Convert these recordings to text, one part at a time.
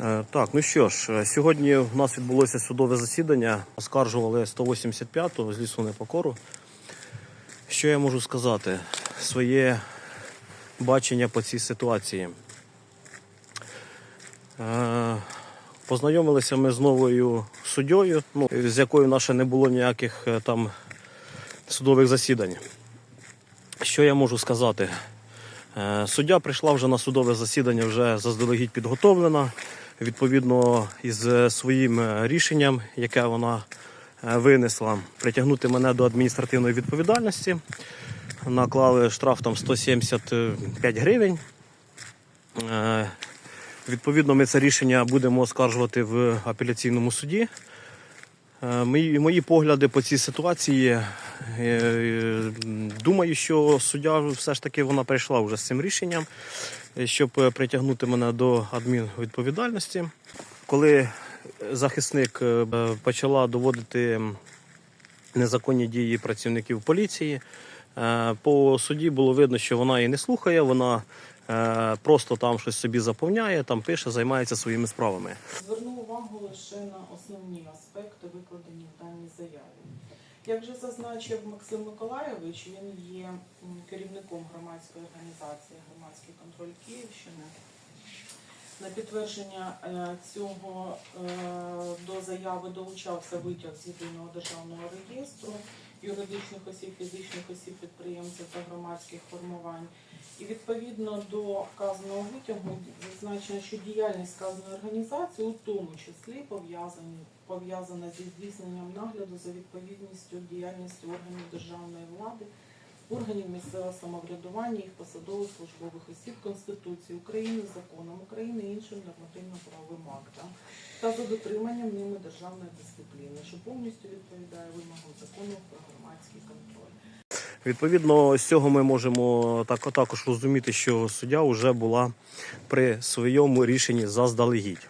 Е, Так, ну що ж, е, сьогодні у нас відбулося судове засідання. Оскаржували 185-ту злісу непокору. Що я можу сказати? Своє бачення по цій ситуації. Е, Познайомилися ми з новою суддєю, ну, з якою в нас не було ніяких там судових засідань. Що я можу сказати? Суддя прийшла вже на судове засідання, вже заздалегідь підготовлена, відповідно із е, своїм е, рішенням, яке вона е, винесла, притягнути мене до адміністративної відповідальності. Наклали штраф там 175 гривень. Відповідно, ми це рішення будемо оскаржувати в апеляційному суді. Е, Мої, мої погляди по цій ситуації. е, е, Думаю, що суддя все ж таки вона прийшла вже з цим рішенням, щоб притягнути мене до адмінвідповідальності. Коли захисник почала доводити незаконні дії працівників поліції, по суді було видно, що вона її не слухає, вона просто там щось собі заповняє, там пише, займається своїми справами. Зверну увагу лише на основні аспекти, викладені в даній заяві. Як вже зазначив Максим Миколайович, він є керівником громадської організації Громадський контроль Київщини. На підтвердження е, цього е, до заяви долучався витяг з єдиного державного реєстру юридичних осіб, фізичних осіб, підприємців та громадських формувань. І відповідно до вказаного витягу зазначено, що діяльність вказаної організації у тому числі пов'язана зі здійсненням нагляду за відповідністю діяльністю органів державної влади, органів місцевого самоврядування, їх посадових службових осіб Конституції України, законом України і іншим нормативно-правовим актам та за дотриманням ними державної дисципліни, що повністю відповідає вимогам закону про громадський контроль. Відповідно, з цього ми можемо так, також розуміти, що суддя вже була при своєму рішенні заздалегідь.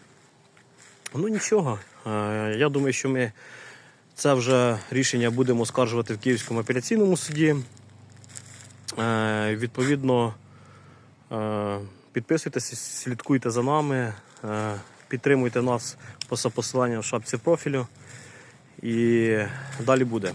Ну нічого, е, я думаю, що ми це вже рішення будемо оскаржувати в Київському апеляційному суді. Е, Відповідно, е, підписуйтесь, слідкуйте за нами, підтримуйте нас по посиланням в шапці профілю. І далі буде.